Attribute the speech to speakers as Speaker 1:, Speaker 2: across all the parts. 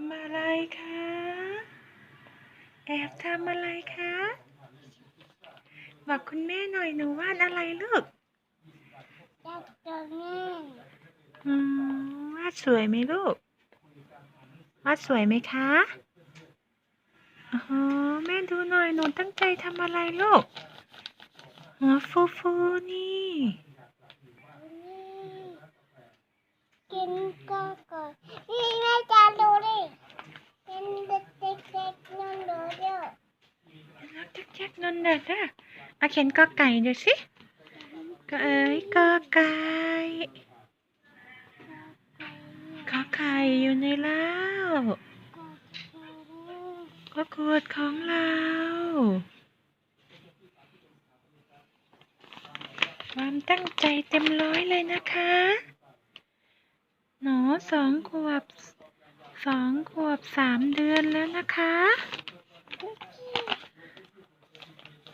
Speaker 1: ำอะไรคะ แอบทำอะไรคะ บอกคุณแม่หน่อยหนูวาดอะไรลูก
Speaker 2: อยากจะแม่
Speaker 1: อืมวาดสวยไหมลูก วาดสวยไหมคะอ๋อแม่ดูหน่อยหนูตั้งใจทำอะไรลูกหัวฟูฟูๆนี่
Speaker 2: กินก็ก่อนนี่แม่จะดูดิเป็นเด็กๆนอนดูเยอะ
Speaker 1: นัก จักจักนนเด็กอะเอาเขียนกอไก่ดูสิก็เอ้ยกอไก่กอไข่อยู่ในเล้าวก็กวดของเราความตั้งใจเต็มร้อยเลยนะคะ หนูสองขวบสองขวบสามเดือนแล้วนะคะ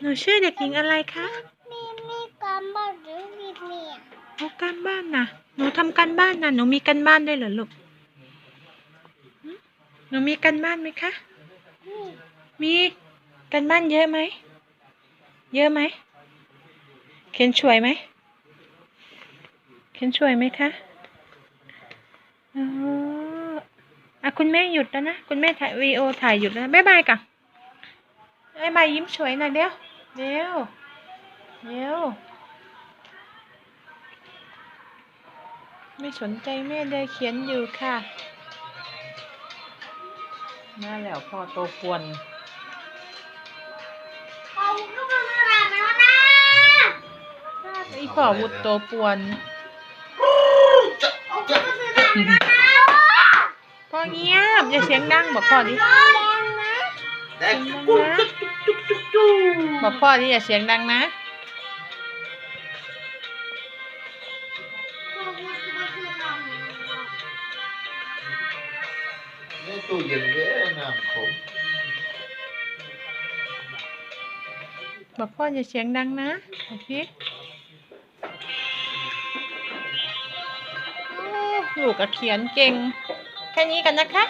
Speaker 1: หนูชื่อเด็กหญิงอะไรคะ
Speaker 2: มีมีการบ้านหรือมีเมีย
Speaker 1: โอ้การบ้านนะหนูทำการบ้านนะหนูมีการบ้านด้วยเหรอลูกหึหนูมีการบ้านไหมคะ
Speaker 2: นี่
Speaker 1: มีการบ้านเยอะไหม เยอะไหม เขียนช่วยไหม เขียนช่วยไหมคะอ๋ออะคุณแม่หยุดแล้วนะ คุณแม่ถ่ายวีโอถ่ายหยุดแล้วนะบ๊ายบายก่อนบ๊ายบายยิ้มสวยหน่อยเดี๋ยว เดี๋ยวเดี๋ยวไม่สนใจแม่เลยเขียนอยู่ค่ะมาแล้วพ่อโตกวน
Speaker 2: เอาก็มาเมื่อไหร่แล้วนะ
Speaker 1: อีพ่อวุดโตปวน
Speaker 2: เอาก็มาเมื่อไหร่แล้วนะ
Speaker 1: พ่อเงียบอย่าเสียงดังบอกพ่อดิ
Speaker 2: แรงนะ
Speaker 1: เสียงดังนะ บอกพ่อดิอย่าเสียงดังนะ
Speaker 3: นี่ตู้เย็นเด้อน้ำขม
Speaker 1: บอกพ่ออย่าเสียงดังนะบอกพี่โอ้ลูกก็เขียนเก่ง แค่นี้กันนะคะ